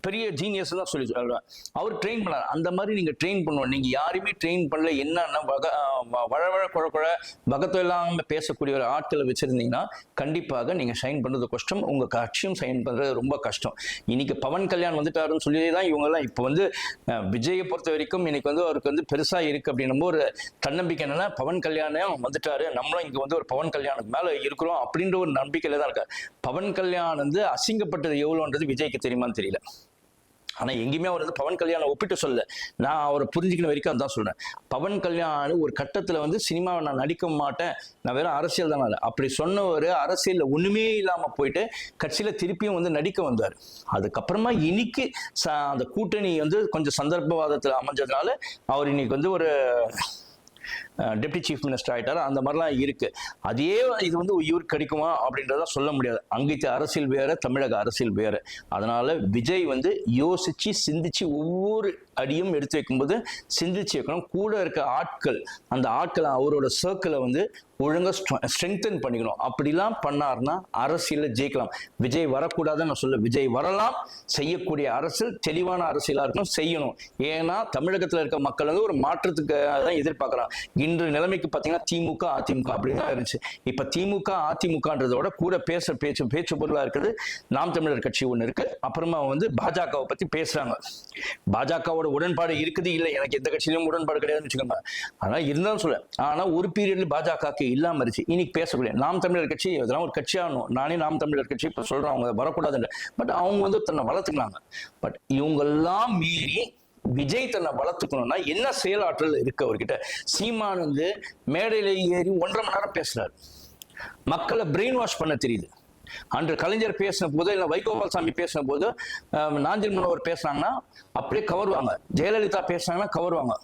Speaker 1: பெரிய ஜீனியஸ் தான் சொல்லி சொல்லுவேன் அவர் ட்ரெயின் பண்ணார். அந்த மாதிரி நீங்க ட்ரெயின் பண்ணுவோம். நீங்க யாருமே ட்ரெயின் பண்ணல. என்னன்னா வக வ- வழ வழ குழ குழ பகத்தம் இல்லாம பேசக்கூடிய ஒரு ஆட்களை வச்சிருந்தீங்கன்னா கண்டிப்பாக நீங்க ஷைன் பண்றது கஷ்டம். உங்க கட்சியும் ஷைன் பண்றது ரொம்ப கஷ்டம். இன்னைக்கு பவன் கல்யாண் வந்துட்டாருன்னு சொல்லி தான் இவங்க எல்லாம் இப்போ வந்து விஜயை பொறுத்த வரைக்கும் இன்னைக்கு வந்து அவருக்கு வந்து பெருசா இருக்கு அப்படின்னும் ஒரு தன்னம்பிக்கை என்னன்னா பவன் கல்யாணம் வந்துட்டாரு. நம்மளும் இங்க வந்து ஒரு பவன் கல்யாணுக்கு மேல இருக்கிறோம் அப்படின்ற ஒரு நம்பிக்கையில தான் இருக்காரு. பவன் கல்யாண் வந்து அசிங்கப்பட்டது எவ்வளோன்றது விஜய்க்கு தெரியுமான்னு தெரியல. ஆனால் எங்கேயுமே அவர் வந்து பவன் கல்யாணம் ஒப்பிட்டு சொல்ல நான் அவரை புரிஞ்சுக்கிற வரைக்கும் அதுதான் சொல்கிறேன் பவன் கல்யாண் ஒரு கட்டத்தில் வந்து சினிமாவை நான் நடிக்க மாட்டேன். நான் வெறும் அரசியல் தான் அப்படி சொன்னவர் அரசியலில் ஒன்றுமே இல்லாமல் போயிட்டு கட்சியில் திருப்பியும் வந்து நடிக்க வந்தார். அதுக்கப்புறமா இன்னைக்கு அந்த கூட்டணி வந்து கொஞ்சம் சந்தர்ப்பவாதத்தில் அமைஞ்சதுனால அவர் இன்னைக்கு வந்து ஒரு டெப்டி சீஃப் மினிஸ்டர் ஆகிட்டார் அந்த மாதிரிலாம் இருக்குது அதே இது வந்து இவருக்கு கிடைக்குமா அப்படின்றத சொல்ல முடியாது. அங்கித்த அரசியல் வேறு தமிழக அரசியல் வேறு. அதனால் விஜய் வந்து யோசித்து சிந்தித்து ஒவ்வொரு அடியும் எடுத்து வைக்கும்போது சிந்திச்சு வைக்கணும். கூட இருக்க ஆட்கள் அந்த ஆட்களை அவரோட சர்க்கிளை வந்து ஒழுங்காக ஸ்ட்ரெங்தன் பண்ணிக்கணும். அப்படிலாம் பண்ணாருன்னா அரசியலில் ஜெயிக்கலாம். விஜய் வரக்கூடாதுன்னு நான் சொல்ல விஜய் வரலாம். செய்யக்கூடிய அரசியல் தெளிவான அரசியலாக இருக்கணும். செய்யணும். ஏன்னா தமிழகத்தில் இருக்க மக்கள் வந்து ஒரு மாற்றத்துக்கு தான் எதிர்பார்க்கலாம் இன்று நிலைமைக்கு பார்த்தீங்கன்னா திமுக அதிமுக அப்படிதான் இருந்துச்சு. இப்போ திமுக அதிமுகன்றதோட கூட பேச பேச்சு பேச்சு பொருளாக இருக்குது நாம் தமிழர் கட்சி ஒன்று இருக்குது அப்புறமா வந்து பாஜகவை பற்றி பேசுகிறாங்க பாஜகவோட உடன்பாடு இருக்குது இல்லை. எனக்கு எந்த கட்சியிலும் உடன்பாடு கிடையாதுன்னு வச்சுக்கோங்க. ஆனால் இருந்தாலும் சொல்ல ஆனால் ஒரு பீரியட்ல பாஜகக்கு இல்லாமல் இருந்துச்சு. இன்னைக்கு பேசக்கூடிய நாம் தமிழர் கட்சி இதெல்லாம் ஒரு கட்சியாகணும் நானே நாம் தமிழர் கட்சி இப்போ சொல்கிறேன் அவங்க வரக்கூடாதுன்ற. பட் அவங்க வந்து தன்னை வளர்த்துக்கலாங்க. பட் இவங்கெல்லாம் மீறி விஜய் தன்னை வளர்த்துக்கணும்னா என்ன செயலாற்றல் இருக்கு அவர்கிட்ட? சீமான் வந்து மேடையில ஏறி ஒன்றரை மணி நேரம் பேசுறாரு. மக்களை பிரெயின் வாஷ் பண்ண தெரியுது. அன்று கலைஞர் பேசின போது இல்லை வைகோபால் சாமி பேசின போது நாஞ்சில் மனோவர் பேசுனாங்கன்னா அப்படியே கவருவாங்க. ஜெயலலிதா பேசுனாங்கன்னா கவருவாங்க.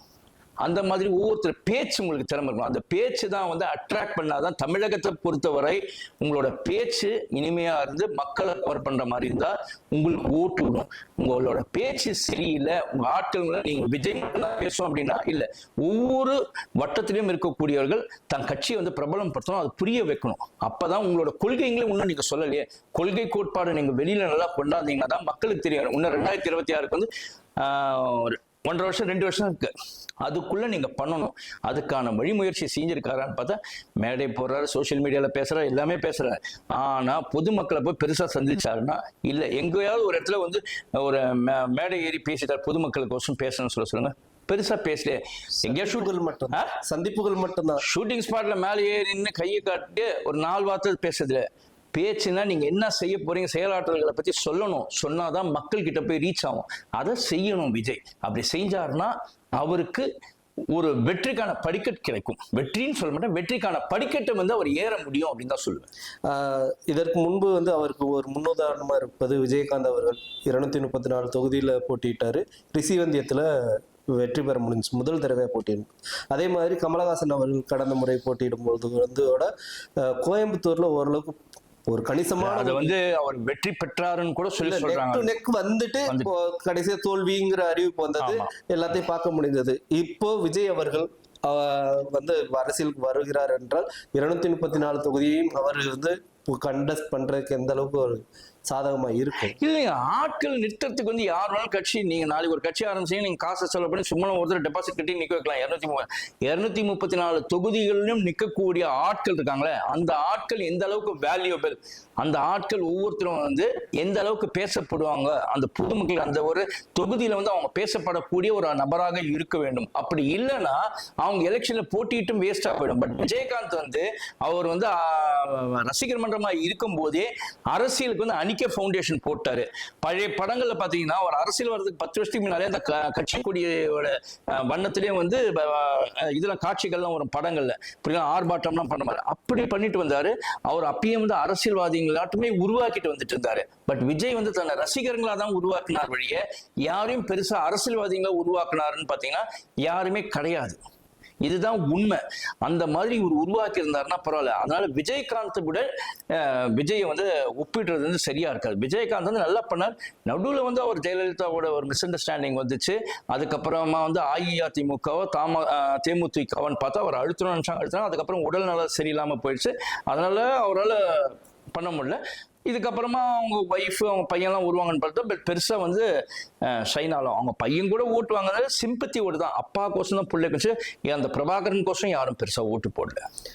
Speaker 1: அந்த மாதிரி ஒவ்வொருத்தர் பேச்சு உங்களுக்கு திறமை இருக்கும் அந்த பேச்சு தான் வந்து அட்ராக்ட் பண்ணாதான் தமிழகத்தை பொறுத்தவரை உங்களோட பேச்சு இனிமையா இருந்து மக்களை கவர் பண்ற மாதிரி இருந்தா உங்களுக்கு ஓட்டு விடும். உங்களோட பேச்சு சரியில்லை உங்க ஆட்களை நீங்க விஜய் பேசும் அப்படின்னா இல்ல ஒவ்வொரு வட்டத்திலையும் இருக்கக்கூடியவர்கள் தன் கட்சியை வந்து பிரபலம் படுத்தணும் அது புரிய வைக்கணும். அப்பதான் உங்களோட கொள்கைங்களும் இன்னும் நீங்க சொல்லலையே. கொள்கை கோட்பாடு நீங்க வெளியில நல்லா கொண்டாந்தீங்கன்னா தான் மக்களுக்கு தெரியும். இன்னும் ரெண்டாயிரத்தி இருபத்தி ஆறுக்கு வந்து ஒன்றரை வருஷம் ரெண்டு வருஷம் இருக்கு. அதுக்குள்ள நீங்க பண்ணணும். அதுக்கான வழிமுயற்சி செஞ்சிருக்காரான்னு பார்த்தா மேடை போடுறாரு சோஷியல் மீடியால பேசுறாரு எல்லாமே பேசுறாரு. ஆனா பொதுமக்களை போய் பெருசா சந்திச்சாருன்னா இல்ல எங்கேயாவது ஒரு இடத்துல வந்து ஒரு மே- மேடை ஏறி பேசிட்டார் பொதுமக்களுக்கோசம் பேசணும்னு சொல்ல சொல்லுங்க. பெருசா பேசலையே. எங்கேயா ஷூட்
Speaker 2: சந்திப்புகள் மட்டும். சந்திப்புகள் மட்டும்தான்.
Speaker 1: ஷூட்டிங் ஸ்பாட்ல மேலே ஏறி நின்று கையை காட்டு ஒரு நாலு வார்த்தை பேசுறது பேச்சுன்னா நீங்க என்ன செய்ய போறீங்க? செயலாற்றல்களை பத்தி சொல்லணும். சொன்னாதான் மக்கள் கிட்ட போய் ரீச் ஆகும். அதை செய்யணும் விஜய். அப்படி செஞ்சாருன்னா அவருக்கு ஒரு வெற்றிக்கான படிக்கட் கிடைக்கும். வெற்றின்னு சொல்ல மாட்டேன். வெற்றிக்கான படிக்கட்டை வந்து அவர் ஏற முடியும் அப்படின்னு தான் சொல்லுவேன்.
Speaker 2: இதற்கு முன்பு வந்து அவருக்கு ஒரு முன்னுதாரணமா இருப்பது விஜயகாந்த் அவர்கள். இருநூத்தி முப்பத்தி நாலு தொகுதியில போட்டியிட்டாரு. ரிஷிவந்தியத்துல வெற்றி பெற முடிஞ்சு முதல் தடவை போட்டியிடும். அதே மாதிரி கமலஹாசன் அவர்கள் கடந்த முறை போட்டியிடும் போது வந்து ஓட, கோயம்புத்தூர்ல ஓரளவுக்கு ஒரு கணிசமான
Speaker 1: அதை வந்து அவர் வெற்றி பெற்றாருன்னு கூட சொல்லி சொல்றாங்க
Speaker 2: நெக் வந்துட்டு. இப்போ கடைசியா தோல்விங்கிற அறிவிப்பு வந்தது. எல்லாத்தையும் பார்க்க முடிந்தது இப்போ விஜய் அவர்கள் வந்து அரசியலுக்கு வருகிறார் என்றால் இருநூத்தி முப்பத்தி நாலு தொகுதியையும் அவர் வந்து கண்டஸ்ட் பண்றதுக்கு எந்த அளவுக்கு ஒரு சாதகமா இருக்கும்.
Speaker 1: இல்லைங்க ஆட்கள் நிறுத்தத்துக்கு வந்து யார் வேணாலும் கட்சி நீங்க நாளைக்கு ஒரு கட்சி ஆரம்பிச்சீங்க நீங்க காசை செலவு பண்ணி சும்மா ஒருத்தர் டெபாசிட் கட்டி நிக்க வைக்கலாம். இருநூத்தி இருநூத்தி முப்பத்தி நாலு தொகுதிகளிலும் நிற்கக்கூடிய ஆட்கள் இருக்காங்களே அந்த ஆட்கள் எந்த அளவுக்கு வேல்யூபிள் அந்த ஆட்கள் ஒவ்வொருத்தரும் வந்து எந்த அளவுக்கு பேசப்படுவாங்க? அந்த பொதுமக்கள் அந்த ஒரு தொகுதியில வந்து அவங்க பேசப்படக்கூடிய ஒரு நபராக இருக்க வேண்டும். அப்படி இல்லைன்னா அவங்க எலெக்ஷன்ல போட்டிட்டும் வேஸ்டா போயிடும். பட் விஜயகாந்த் வந்து அவர் வந்து ரசிகர் மன்றமா இருக்கும் போதே அரசியலுக்கு வந்து அணி அடிக்க ஃபவுண்டேஷன் போட்டாரு. பழைய படங்களில் பார்த்தீங்கன்னா ஒரு அரசியல் வர்றதுக்கு பத்து வருஷத்துக்கு முன்னாலே அந்த க- கட்சி கொடியோட அஹ், வண்ணத்திலேயே வந்து இதில் காட்சிகள்லாம் வரும் படங்கள்ல. இப்படிலாம் ஆர்ப்பாட்டம்லாம் பண்ண மாதிரி அப்படி பண்ணிட்டு வந்தாரு. அவர் அப்பயே வந்து அரசியல்வாதிகளாட்டுமே உருவாக்கிட்டு வந்துட்டு இருந்தாரு. பட் விஜய் வந்து தன்னை ரசிகர்களாக தான் உருவாக்கினார் வழியே யாரையும் பெருசாக அரசியல்வாதிகளா உருவாக்குனாருன்னு பார்த்தீங்கன்னா யாருமே கிடையாது. இதுதான் உண்மை. அந்த மாதிரி இவர் உருவாக்கி இருந்தாருன்னா பரவாயில்ல. அதனால விஜயகாந்த் விட விஜயை வந்து ஒப்பிடுறது வந்து சரியா இருக்காது. விஜயகாந்த் வந்து நல்லா பண்ணார். நடுவில் வந்து அவர் ஜெயலலிதாவோட ஒரு மிஸ் அண்டர்ஸ்டாண்டிங் வந்துச்சு. அதுக்கப்புறமா வந்து அஇஅதிமுகவோ தாம தேமுதிகவன் பார்த்தா அவர் அழுத்தணும்னு நினச்சாங்க. அழுத்தினா அதுக்கப்புறம் உடல்நல சரியில்லாமல் போயிடுச்சு. அதனால அவரால் பண்ண முடியல. இதுக்கப்புறமா அவங்க ஒய்ஃப் அவங்க பையன்லாம் வருவாங்கன்னு பார்த்தா பட் பெருசாக வந்து ஷைன் ஆகலாம் அவங்க பையன் கூட ஓட்டு வாங்கினால சிம்பத்தி ஓட்டு தான் அப்பா கோசம் தான் பிள்ளை கோசம் அந்த பிரபாகரன் கோசம் யாரும் பெருசாக ஓட்டு போடல.